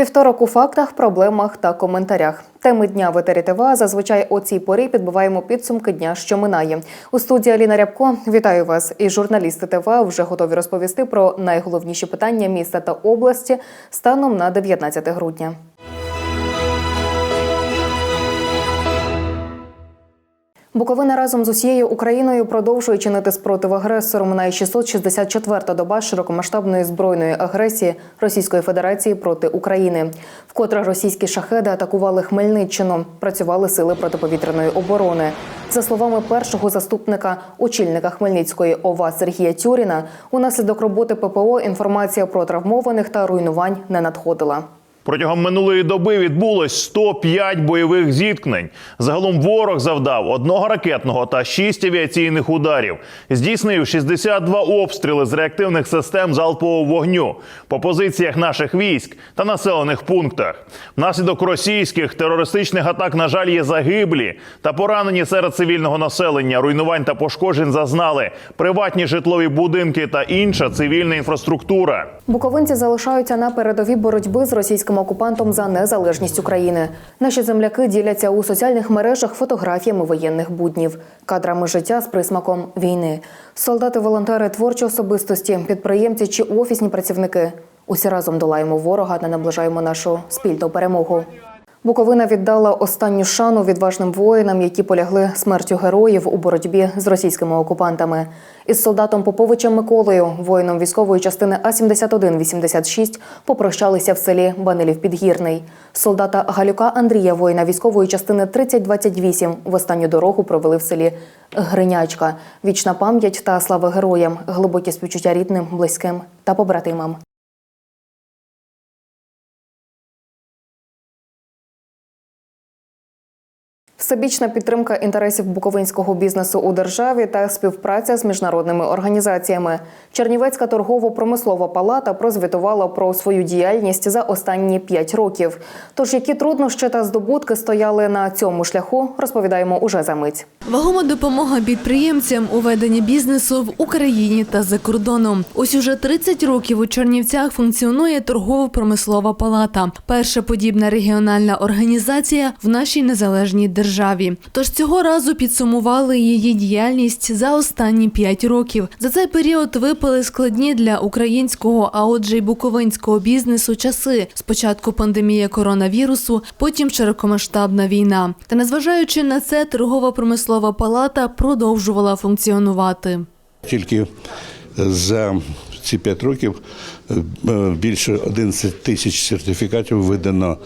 Вівторок у фактах, проблемах та коментарях. Теми дня в етері ТВА зазвичай о цій порі підбиваємо підсумки дня, що минає. У студії Аліна Рябко вітаю вас. І журналісти ТВА вже готові розповісти про найголовніші питання міста та області станом на 19 грудня. Буковина разом з усією Україною продовжує чинити спротив агресору. Минає 664-та доба широкомасштабної збройної агресії Російської Федерації проти України. Вкотре російські шахеди атакували Хмельниччину. Працювали сили протиповітряної оборони. За словами першого заступника очільника Хмельницької ОВА Сергія Тюріна, унаслідок роботи ППО інформація про травмованих та руйнувань не надходила. Протягом минулої доби відбулось 105 бойових зіткнень. Загалом ворог завдав одного ракетного та 6 авіаційних ударів. Здійснив 62 обстріли з реактивних систем залпового вогню по позиціях наших військ та населених пунктах. Внаслідок російських терористичних атак, на жаль, є загиблі та поранені серед цивільного населення. Руйнувань та пошкоджень зазнали приватні житлові будинки та інша цивільна інфраструктура. Буковинці залишаються на передовій боротьби з російським окупантом за незалежність України. Наші земляки діляться у соціальних мережах фотографіями воєнних буднів, кадрами життя з присмаком війни. Солдати, волонтери, творчі особистості, підприємці чи офісні працівники. Усі разом долаємо ворога та наближаємо нашу спільну перемогу. Буковина віддала останню шану відважним воїнам, які полягли смертю героїв у боротьбі з російськими окупантами. Із солдатом Поповичем Миколою, воїном військової частини А-71-86, попрощалися в селі Банилів-Підгірний. Солдата Галюка Андрія, воїна військової частини 3028, в останню дорогу провели в селі Гринячка. Вічна пам'ять та слава героям, глибокі співчуття рідним, близьким та побратимам. Всебічна підтримка інтересів буковинського бізнесу у державі та співпраця з міжнародними організаціями. Чернівецька торгово-промислова палата прозвітувала про свою діяльність за останні п'ять років. Тож які труднощі та здобутки стояли на цьому шляху, розповідаємо уже за мить. Вагома допомога підприємцям у веденні бізнесу в Україні та за кордоном. Ось уже 30 років у Чернівцях функціонує торгово-промислова палата. Перша подібна регіональна організація в нашій незалежній державі. Тож цього разу підсумували її діяльність за останні 5 років. За цей період випали складні для українського, а отже й буковинського бізнесу часи. Спочатку пандемія коронавірусу, потім широкомасштабна війна. Та незважаючи на це, торгово-промислова палата продовжувала функціонувати. Тільки за ці п'ять років е, більше 11 тисяч сертифікатів видано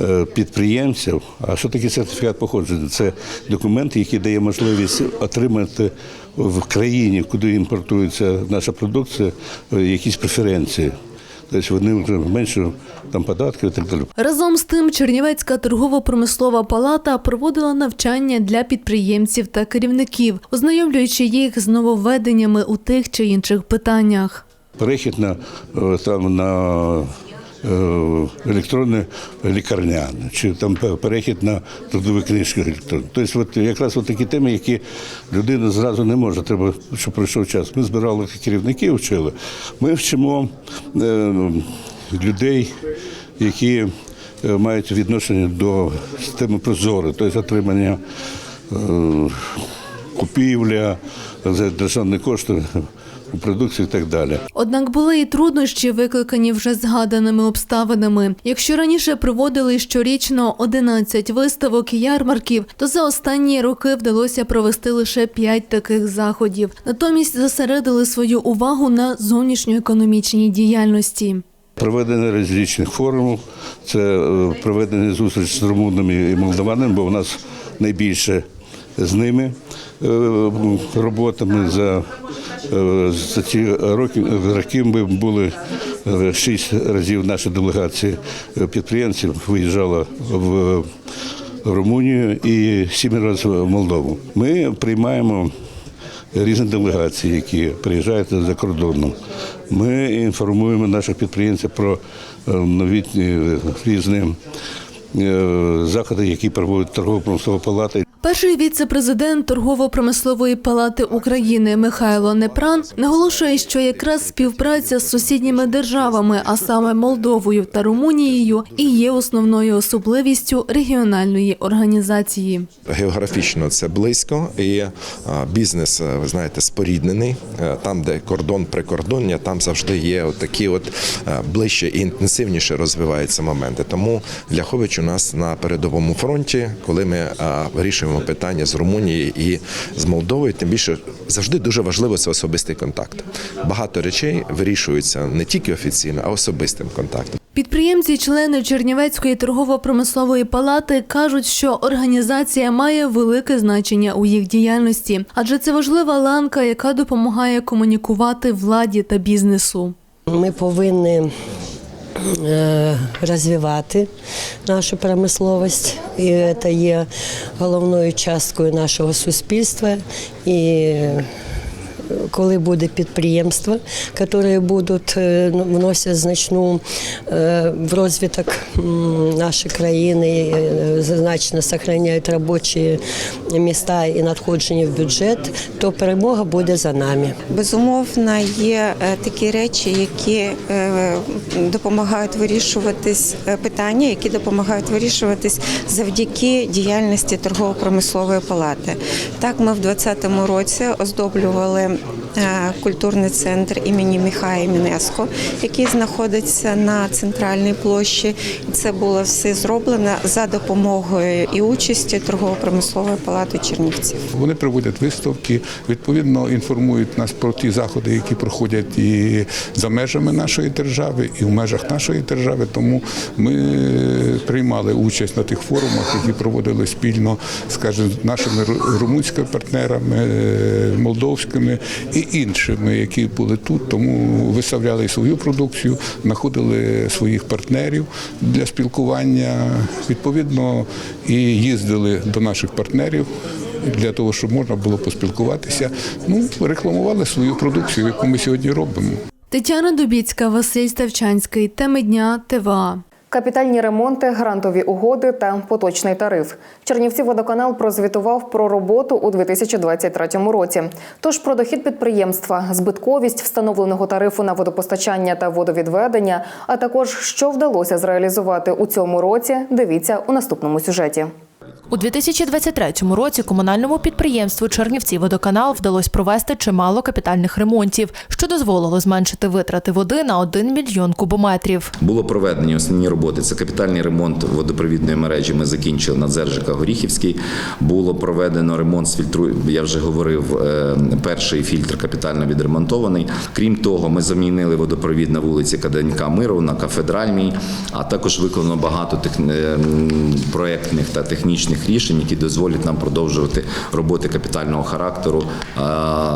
е, підприємців. А що таке сертифікат походження? Це документ, який дає можливість отримати в країні, куди імпортується наша продукція, е, якісь преференції. Тобто вони вже менше там податків і так далі. Разом з тим, Чернівецька торгово-промислова палата проводила навчання для підприємців та керівників, ознайомлюючи їх з нововведеннями у тих чи інших питаннях. Перехід на е, там на е, електронне лікарняне, чи там перехід на трудові книжки електронні. Тобто, от якраз от такі теми, які людина зразу не може. Треба, щоб пройшов час. Ми збирали керівників, вчили. Ми вчимо е, людей, які мають відношення до системи прозоро, тобто отримання купівля за державні кошти у продукції і так далі. Однак були і труднощі, викликані вже згаданими обставинами. Якщо раніше проводили щорічно 11 виставок і ярмарків, то за останні роки вдалося провести лише 5 таких заходів. Натомість зосередили свою увагу на зовнішньоекономічній діяльності. Проведення різних форумів, це е, проведення зустріч з румунами і молдаванами, бо в нас найбільше з ними роботами за, е, за ці роки, роки ми були е, шість разів наша делегація е, підприємців виїжджала в Румунію і сім разів в Молдову. Ми приймаємо різні делегації, які приїжджають за кордоном. Ми інформуємо наших підприємців про е, новітні е, різні е, заходи, які проводить торгово-промислова палата. Перший віце-президент торгово-промислової палати України Михайло Непран наголошує, що якраз співпраця з сусідніми державами, а саме Молдовою та Румунією, і є основною особливістю регіональної організації. Географічно це близько, і бізнес, е, ви знаєте, споріднений. Е, Там, де кордон прикордоння, там завжди є такі от е, ближче і інтенсивніше розвиваються моменти. Тому Ляхович у нас на передовому фронті, коли ми а, вирішуємо питання з Румунією і з Молдовою, тим більше завжди дуже важливо це особистий контакт. Багато речей вирішуються не тільки офіційно, а особистим контактом. Підприємці, члени Чернівецької торгово-промислової палати кажуть, що організація має велике значення у їх діяльності, адже це важлива ланка, яка допомагає комунікувати владі та бізнесу. Ми повинні розвивати нашу промисловість, і це є головною часткою нашого суспільства. І коли буде підприємства, які будуть е, ну, вносять значну е, в розвиток нашої країни, е, значно зберігають робочі міста і надходження в бюджет, то перемога буде за нами. Безумовно, є такі речі, які допомагають вирішуватись питання, які допомагають вирішуватись завдяки діяльності торгово-промислової палати. Так, ми в 2020 році оздоблювали культурний центр імені Міхая Мінеско, який знаходиться на центральній площі. Це було все зроблено за допомогою і участі торгово-промислової палати Чернівців. Вони проводять виставки, відповідно інформують нас про ті заходи, які проходять і за межами нашої держави, і в межах нашої держави. Тому ми приймали участь на тих форумах, які проводили спільно, скажімо, нашими ру- румунськими партнерами, е, молдовськими і іншими, які були тут. Тому виставляли свою продукцію, знаходили своїх партнерів для спілкування. Відповідно, і їздили до наших партнерів для того, щоб можна було поспілкуватися. Ну, рекламували свою продукцію, яку ми сьогодні робимо. Тетяна Дубіцька, Василь Ставчанський. Теми дня ТВА. Капітальні ремонти, грантові угоди та поточний тариф. Чернівці водоканал прозвітував про роботу у 2023 році. Тож про дохід підприємства, збитковість встановленого тарифу на водопостачання та водовідведення, а також що вдалося зреалізувати у цьому році. Дивіться у наступному сюжеті. У 2023 році комунальному підприємству Чернівці водоканал вдалося провести чимало капітальних ремонтів, що дозволило зменшити витрати води на 1 мільйон кубометрів. Було проведені основні роботи. Це капітальний ремонт водопровідної мережі. Ми закінчили на Дзержика Горіхівський. Було проведено ремонт з фільтру. Я вже говорив, е, перший фільтр капітально відремонтований. Крім того, ми замінили водопровід на вулиці Каденька Миров на кафедральній, а також виконано багато тех... е, м, проектних та технічних рішень, які дозволять нам продовжувати роботи капітального характеру е,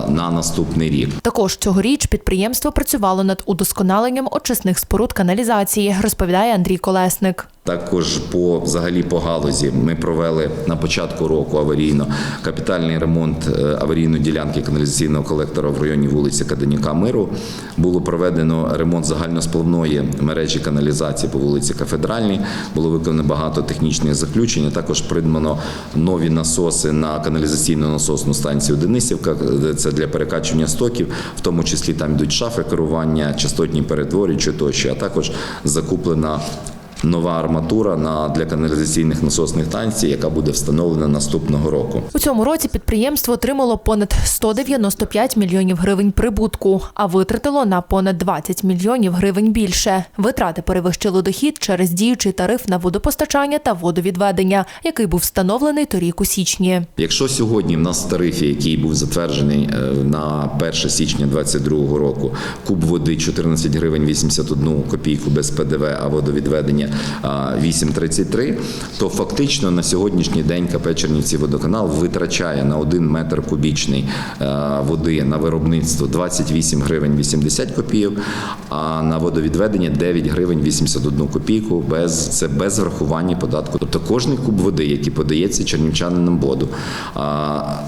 на наступний рік. Також цьогоріч підприємство працювало над удосконаленням очисних споруд каналізації, розповідає Андрій Колесник. Також по взагалі по галузі ми провели на початку року аварійно капітальний ремонт е, аварійної ділянки каналізаційного колектора в районі вулиці Каденюка Миру. Було проведено ремонт загальноспливної мережі каналізації по вулиці Кафедральній. Було виконано багато технічних заключень. Також придбано нові насоси на каналізаційну насосну станцію Денисівка. Це для перекачування стоків, в тому числі там йдуть шафи керування, частотні перетворюючі тощо, а також закуплена нова арматура на для каналізаційних насосних станцій, яка буде встановлена наступного року. У цьому році підприємство отримало понад 195 мільйонів гривень прибутку, а витратило на понад 20 мільйонів гривень більше. Витрати перевищили дохід через діючий тариф на водопостачання та водовідведення, який був встановлений торік у січні. Якщо сьогодні в нас в тарифі, який був затверджений е, на 1 січня 2022 року, куб води 14 гривень 81 копійку без ПДВ, а водовідведення а, 8,33, то фактично на сьогоднішній день КП Чернівці водоканал витрачає на 1 метр кубічний е, води на виробництво 28 гривень 80 копійок, а на водовідведення 9 гривень 81 копійку без це без врахування податку. Тобто кожний куб води, який подається чернівчанинам воду,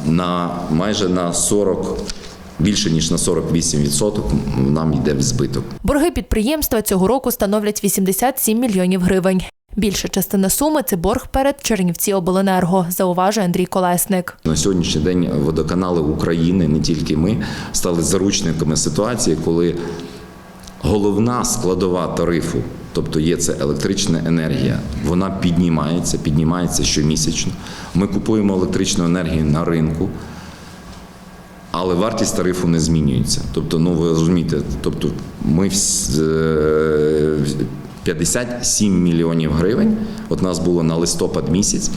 на майже на 40 Більше ніж на 48% нам йде в збиток. Борги підприємства цього року становлять 87 мільйонів гривень. Більша частина суми це борг перед Чернівці Обленерго, зауважує Андрій Колесник. На сьогоднішній день водоканали України, не тільки ми, стали заручниками ситуації, коли головна складова тарифу, тобто є це електрична енергія, вона піднімається, піднімається щомісячно. Ми купуємо електричну енергію на ринку. Але вартість тарифу не змінюється. Тобто, ну ви розумієте, тобто ми вс- е, 57 мільйонів гривень. От нас було на листопад місяць.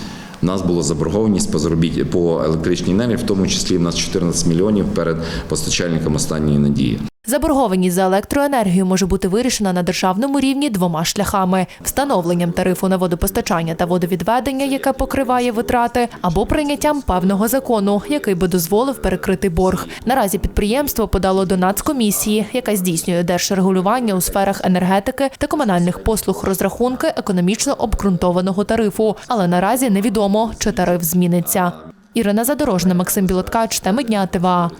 У нас було заборгованість по заробіт по електричній енергії, в тому числі в нас 14 мільйонів перед постачальником останньої надії. Заборгованість за електроенергію може бути вирішена на державному рівні двома шляхами: встановленням тарифу на водопостачання та водовідведення, яке покриває витрати, або прийняттям певного закону, який би дозволив перекрити борг. Наразі підприємство подало до Нацкомісії, яка здійснює держрегулювання у сферах енергетики та комунальних послуг розрахунки економічно обґрунтованого тарифу. Але наразі невідомо, чи тариф зміниться. Ірина Задорожна, Максим Білоткач, теми дня ТВА.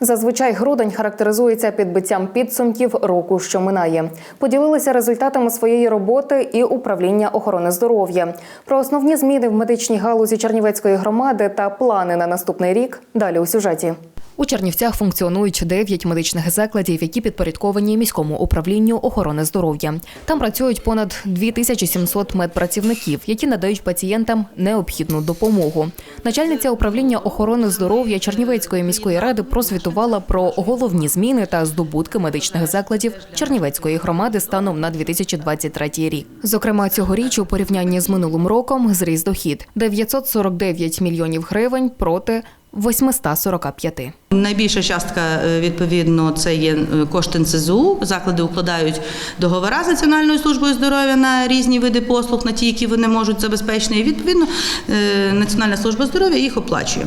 Зазвичай грудень характеризується підбиттям підсумків року, що минає. Поділилися результатами своєї роботи і управління охорони здоров'я. Про основні зміни в медичній галузі Чернівецької громади та плани на наступний рік далі у сюжеті. У Чернівцях функціонують 9 медичних закладів, які підпорядковані міському управлінню охорони здоров'я. Там працюють понад 2700 медпрацівників, які надають пацієнтам необхідну допомогу. Начальниця управління охорони здоров'я Чернівецької міської ради прозвітувала про головні зміни та здобутки медичних закладів Чернівецької громади станом на 2023 рік. Зокрема, цьогоріч у порівнянні з минулим роком зріс дохід 949 мільйонів гривень проти 845. Найбільша частка е, відповідно це є е, кошти НСЗУ. Заклади укладають договори з Національною службою здоров'я на різні види послуг, на ті, які вони можуть забезпечити. І відповідно е, Національна служба здоров'я їх оплачує.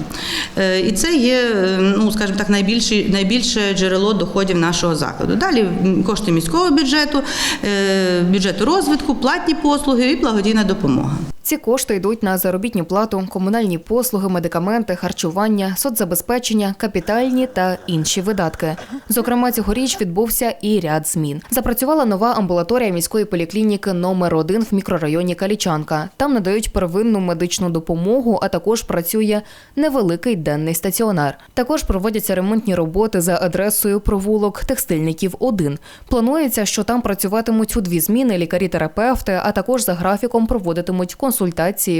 І це є, ну скажімо так, найбільше, найбільше джерело доходів нашого закладу. Далі кошти міського бюджету, бюджету розвитку, платні послуги і благодійна допомога. Ці кошти йдуть на заробітну плату, комунальні послуги, медикаменти, харчування, соцзабезпечення, капітальні та інші видатки. Зокрема, цьогоріч відбувся і ряд змін. Запрацювала нова амбулаторія міської поліклініки номер 1 в мікрорайоні Калічанка. Там надають первинну медичну допомогу, а також працює невеликий денний стаціонар. Також проводяться ремонтні роботи за адресою провулок текстильників 1. Планується, що там працюватимуть у дві зміни лікарі-терапевти, а також за графіком проводитимуть консультації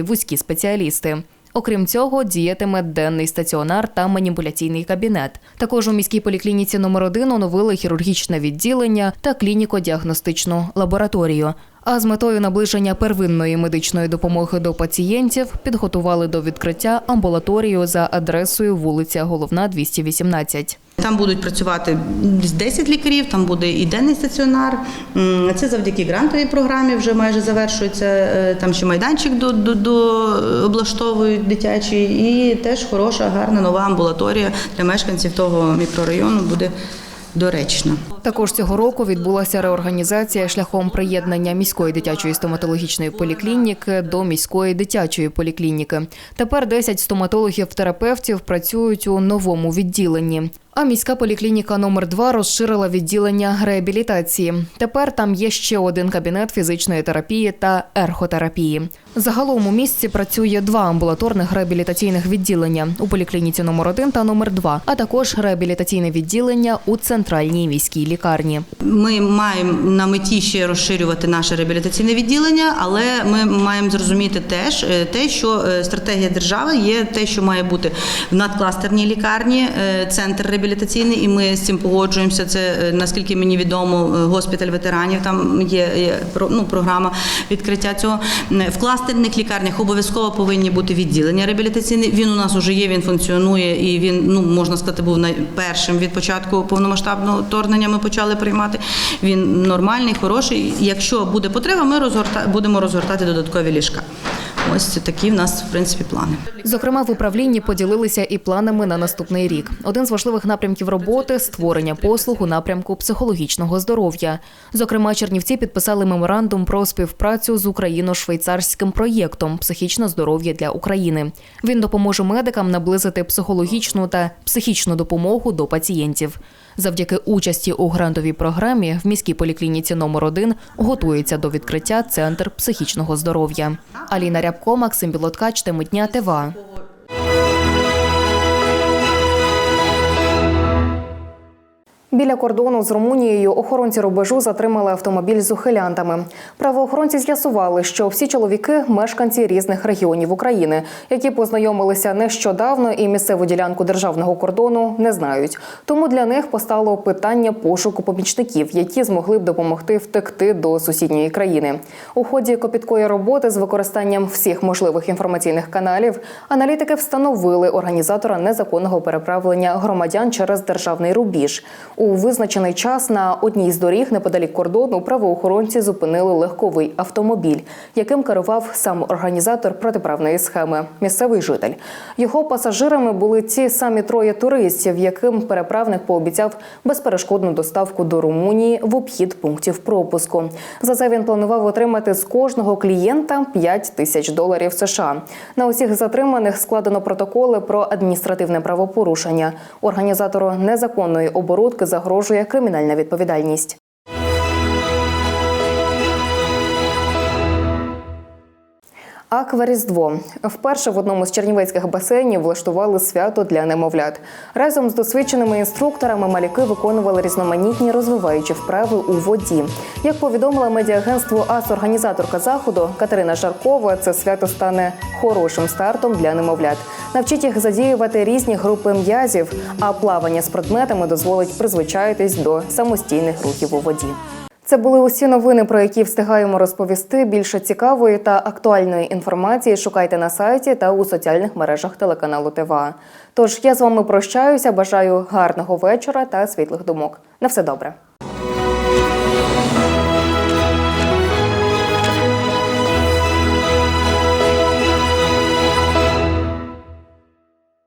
вузькі спеціалісти. Окрім цього, діятиме денний стаціонар та маніпуляційний кабінет. Також у міській поліклініці номер 1 оновили хірургічне відділення та клініко-діагностичну лабораторію. А з метою наближення первинної медичної допомоги до пацієнтів підготували до відкриття амбулаторію за адресою вулиця Головна, 218. Там будуть працювати десь 10 лікарів, там буде і денний стаціонар. Це завдяки грантовій програмі вже майже завершується. Е, Там ще майданчик до, до, до облаштовують дитячий, і теж хороша, гарна нова амбулаторія для мешканців того мікрорайону буде доречна. Також цього року відбулася реорганізація шляхом приєднання міської дитячої стоматологічної поліклініки до міської дитячої поліклініки. Тепер 10 стоматологів-терапевтів працюють у новому відділенні. А міська поліклініка номер 2 розширила відділення реабілітації. Тепер там є ще один кабінет фізичної терапії та ерхотерапії. Загалом у місті працює два амбулаторних реабілітаційних відділення у поліклініці номер 1 та номер 2 а також реабілітаційне відділення у центральній міській лікарні. Ми маємо на меті ще розширювати наше реабілітаційне відділення, але ми маємо зрозуміти теж е, те, що е, стратегія держави є те, що має бути в надкластерній лікарні, е, центр реабілітаційний, і ми з цим погоджуємося. Це е, наскільки мені відомо, е, госпіталь ветеранів. Там є, ну, програма відкриття цього. В кластерних лікарнях обов'язково повинні бути відділення реабілітаційне. Він у нас вже є, він функціонує і він, ну можна сказати, був найпершим від початку повномасштабного вторгнення. Ми почали приймати. Він нормальний, хороший. Якщо буде потреба, ми розгорта будемо розгортати додаткові ліжка. Ось такі в нас в принципі плани. Зокрема, в управлінні поділилися і планами на наступний рік. Один з важливих напрямків роботи створення послуг у напрямку психологічного здоров'я. Зокрема, Чернівці підписали меморандум про співпрацю з україно-швейцарським проєктом Психічне здоров'я для України. Він допоможе медикам наблизити психологічну та психічну допомогу до пацієнтів. Завдяки участі у грантовій програмі в міській поліклініці номер 1 готується до відкриття центр психічного здоров'я. Аліна Рябко, Максим Білоткач, теми дня ТВА. Біля кордону з Румунією охоронці рубежу затримали автомобіль з ухилянтами. Правоохоронці з'ясували, що всі чоловіки мешканці різних регіонів України, які познайомилися нещодавно і місцеву ділянку державного кордону не знають. Тому для них постало питання пошуку помічників, які змогли б допомогти втекти до сусідньої країни. У ході копіткої роботи з використанням всіх можливих інформаційних каналів аналітики встановили організатора незаконного переправлення громадян через державний рубіж. У визначений час на одній з доріг неподалік кордону правоохоронці зупинили легковий автомобіль, яким керував сам організатор протиправної схеми місцевий житель. Його пасажирами були ті самі троє туристів, яким переправник пообіцяв безперешкодну доставку до Румунії в обхід пунктів пропуску. За це він планував отримати з кожного клієнта 5 тисяч доларів США. На усіх затриманих складено протоколи про адміністративне правопорушення. Організатору незаконної оборудки загрожує кримінальна відповідальність. Акваріздво вперше в одному з чернівецьких басейнів влаштували свято для немовлят. Разом з досвідченими інструкторами малюки виконували різноманітні розвиваючі вправи у воді. Як повідомила медіагентство АС організаторка заходу Катерина Жаркова, це свято стане хорошим стартом для немовлят. Навчить їх задіювати різні групи м'язів, а плавання з предметами дозволить призвичаїтись до самостійних рухів у воді. Це були усі новини, про які встигаємо розповісти. Більше цікавої та актуальної інформації шукайте на сайті та у соціальних мережах телеканалу ТВА. Тож я з вами прощаюся. Бажаю гарного вечора та світлих думок. На все добре.